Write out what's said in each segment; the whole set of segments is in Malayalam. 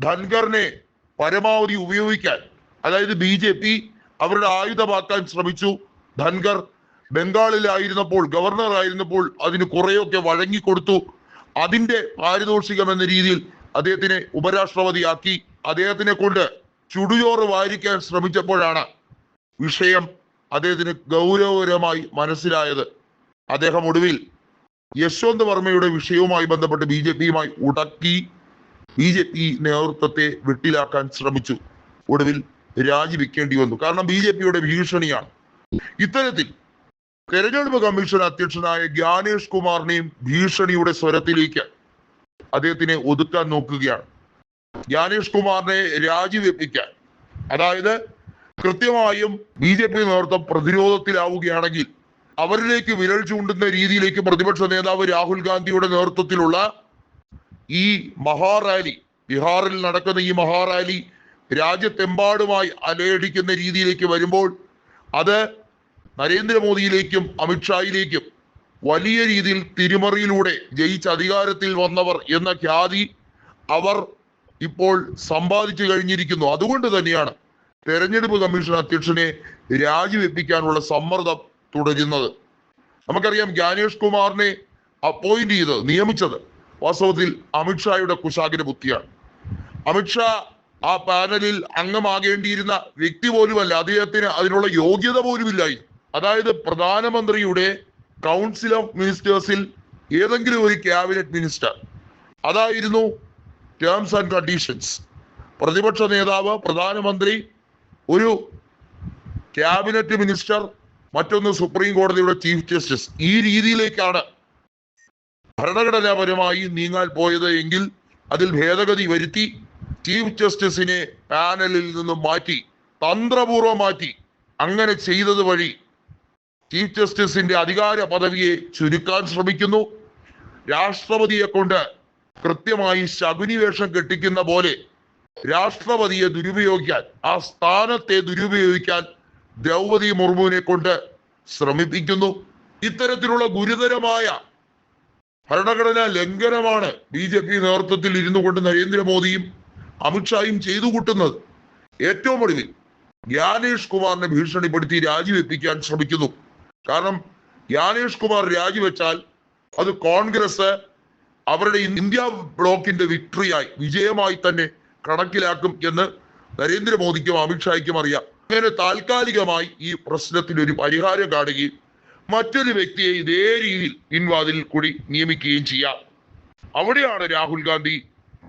ധൻഖറിനെ പരമാവധി ഉപയോഗിക്കാൻ അതായത് ബി ജെ പി അവരുടെ ആയുധമാക്കാൻ ശ്രമിച്ചു. ധൻഖർ ബംഗാളിലായിരുന്നപ്പോൾ ഗവർണർ ആയിരുന്നപ്പോൾ അതിന് കുറെയൊക്കെ വഴങ്ങിക്കൊടുത്തു. അതിന്റെ പാരിതോഷികം എന്ന രീതിയിൽ അദ്ദേഹത്തിനെ ഉപരാഷ്ട്രപതിയാക്കി. അദ്ദേഹത്തിനെ കൊണ്ട് ചുടുചോറ് വാരിക്കാൻ ശ്രമിച്ചപ്പോഴാണ് വിഷയം അദ്ദേഹത്തിന് ഗൗരവകരമായി മനസ്സിലായത്. അദ്ദേഹം ഒടുവിൽ യശ്വന്ത് വർമ്മയുടെ വിഷയവുമായി ബന്ധപ്പെട്ട് ബി ജെ പിയുമായി ഉടക്കി. ബി ജെ പി നേതൃത്വത്തെ വെട്ടിലാക്കാൻ ശ്രമിച്ചു. ഒടുവിൽ രാജിവെക്കേണ്ടി വന്നു. കാരണം ബി ജെ പിയുടെ ഭീഷണിയാണ്. ഇത്തരത്തിൽ തെരഞ്ഞെടുപ്പ് കമ്മീഷൻ അധ്യക്ഷനായ ജ്ഞാനേഷ് കുമാറിനെയും ഭീഷണിയുടെ സ്വരത്തിലേക്ക് അദ്ദേഹത്തിനെ ഒതുക്കാൻ നോക്കുകയാണ്. ജ്ഞാനേഷ് കുമാറിനെ രാജിവെപ്പിക്കാൻ അതായത് കൃത്യമായും ബി ജെ പി നേതൃത്വം പ്രതിരോധത്തിലാവുകയാണെങ്കിൽ അവരിലേക്ക് വിരൽ ചൂണ്ടുന്ന രീതിയിലേക്ക് പ്രതിപക്ഷ നേതാവ് രാഹുൽ ഗാന്ധിയുടെ നേതൃത്വത്തിലുള്ള ഈ മഹാറാലി ബീഹാറിൽ നടക്കുന്ന ഈ മഹാറാലി രാജ്യത്തെമ്പാടുമായി അലയടിക്കുന്ന രീതിയിലേക്ക് വരുമ്പോൾ അത് നരേന്ദ്രമോദിയിലേക്കും അമിത്ഷായിലേക്കും വലിയ രീതിയിൽ തിരിമറിയിലൂടെ ജയിച്ച അധികാരത്തിൽ വന്നവർ എന്ന ഖ്യാതി അവർ ഇപ്പോൾ സമ്പാദിച്ചു കഴിഞ്ഞിരിക്കുന്നു. അതുകൊണ്ട് തന്നെയാണ് തെരഞ്ഞെടുപ്പ് കമ്മീഷൻ അധ്യക്ഷനെ രാജിവെപ്പിക്കാനുള്ള സമ്മർദ്ദം തുടരുന്നത്. നമുക്കറിയാം ജ്ഞാനേഷ് കുമാറിനെ അപ്പോയിന്റ് ചെയ്തത് നിയമിച്ചത്. വാസ്തവത്തിൽ അമിത്ഷായുടെ കുശാഗ്ര ബുദ്ധിയാണ്. അമിത്ഷാ ആ പാനലിൽ അംഗമാകേണ്ടിയിരുന്ന വ്യക്തി പോലുമല്ല. അദ്ദേഹത്തിന് അതിനുള്ള യോഗ്യത പോലുമില്ലായി. അതായത് പ്രധാനമന്ത്രിയുടെ കൗൺസിൽ ഓഫ് മിനിസ്റ്റേഴ്സിൽ ഏതെങ്കിലും ഒരു ക്യാബിനറ്റ് മിനിസ്റ്റർ അതായിരുന്നു ടേംസ് ആൻഡ് കണ്ടീഷൻസ് പ്രതിപക്ഷ നേതാവ് പ്രധാനമന്ത്രി ഒരു ക്യാബിനറ്റ് മിനിസ്റ്റർ മറ്റൊന്ന് സുപ്രീം കോടതിയുടെ ചീഫ് ജസ്റ്റിസ് ഈ രീതിയിലേക്കാണ് ഭരണഘടനാപരമായി നീങ്ങാൻ പോയത് എങ്കിൽ അതിൽ ഭേദഗതി വരുത്തി ചീഫ് ജസ്റ്റിസിനെ പാനലിൽ നിന്നും മാറ്റി തന്ത്രപൂർവം മാറ്റി അങ്ങനെ ചെയ്തത് വഴി ചീഫ് ജസ്റ്റിസിന്റെ അധികാര പദവിയെ ചുരുക്കാൻ ശ്രമിക്കുന്നു. രാഷ്ട്രപതിയെ കൊണ്ട് കൃത്യമായി ശകുനിവേഷം കെട്ടിക്കുന്ന പോലെ രാഷ്ട്രപതിയെ ദുരുപയോഗിക്കാൻ ആ സ്ഥാനത്തെ ദുരുപയോഗിക്കാൻ ദ്രൗപതി മുർമുവിനെ കൊണ്ട് ശ്രമിപ്പിക്കുന്നു. ഇത്തരത്തിലുള്ള ഗുരുതരമായ ഭരണഘടനാ ലംഘനമാണ് ബി ജെ പി നേതൃത്വത്തിൽ ഇരുന്നു കൊണ്ട് നരേന്ദ്രമോദിയും അമിത്ഷായും ചെയ്തു കൂട്ടുന്നത്. ഏറ്റവും ഒടുവിൽ ജ്ഞാനേഷ് കുമാറിനെ ഭീഷണിപ്പെടുത്തി രാജിവെപ്പിക്കാൻ ശ്രമിക്കുന്നു. കാരണം ജ്ഞാനേഷ് കുമാർ രാജിവെച്ചാൽ അത് കോൺഗ്രസ് അവരുടെ ഇന്ത്യ ബ്ലോക്കിന്റെ വിക്ടറിയായി വിജയമായി തന്നെ കണക്കിലാക്കും എന്ന് നരേന്ദ്രമോദിക്കും അമിത്ഷായ്ക്കും അറിയാം. അങ്ങനെ താൽക്കാലികമായി ഈ പ്രശ്നത്തിന് ഒരു പരിഹാരം കാണുകയും മറ്റൊരു വ്യക്തിയെ ഇതേ രീതിയിൽ പിൻവാതിൽ കൂടി നിയമിക്കുകയും ചെയ്യാം. അവിടെയാണ് രാഹുൽ ഗാന്ധി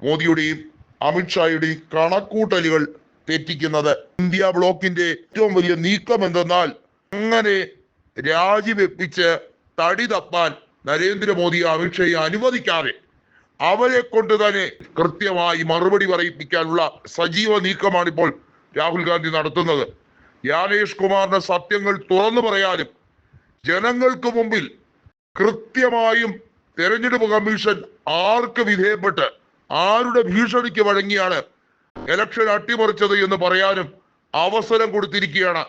മോദിയുടെയും അമിത്ഷായുടെയും കണക്കൂട്ടലുകൾ തെറ്റിക്കുന്നത്. ഇന്ത്യ ബ്ലോക്കിന്റെ ഏറ്റവും വലിയ നീക്കം എന്തെന്നാൽ അങ്ങനെ രാജിവെപ്പിച്ച് തടി തപ്പാൻ നരേന്ദ്രമോദി അമിത്ഷയെ അനുവദിക്കാതെ അവരെ കൊണ്ട് തന്നെ കൃത്യമായി മറുപടി പറയിപ്പിക്കാനുള്ള സജീവ നീക്കമാണ് ഇപ്പോൾ രാഹുൽ ഗാന്ധി നടത്തുന്നത്. യാനേഷ് കുമാറിന്റെ സത്യങ്ങൾ തുറന്നു പറയാനും ജനങ്ങൾക്ക് മുമ്പിൽ കൃത്യമായും തെരഞ്ഞെടുപ്പ് കമ്മീഷൻ ആർക്ക് വിധേയപ്പെട്ട് ആരുടെ ഭീഷണിക്ക് വഴങ്ങിയാണ് ഇലക്ഷൻ അട്ടിമറിച്ചത് എന്ന് പറയാനും അവസരം കൊടുത്തിരിക്കുകയാണ്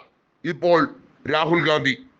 ഇപ്പോൾ രാഹുൽ ഗാന്ധി.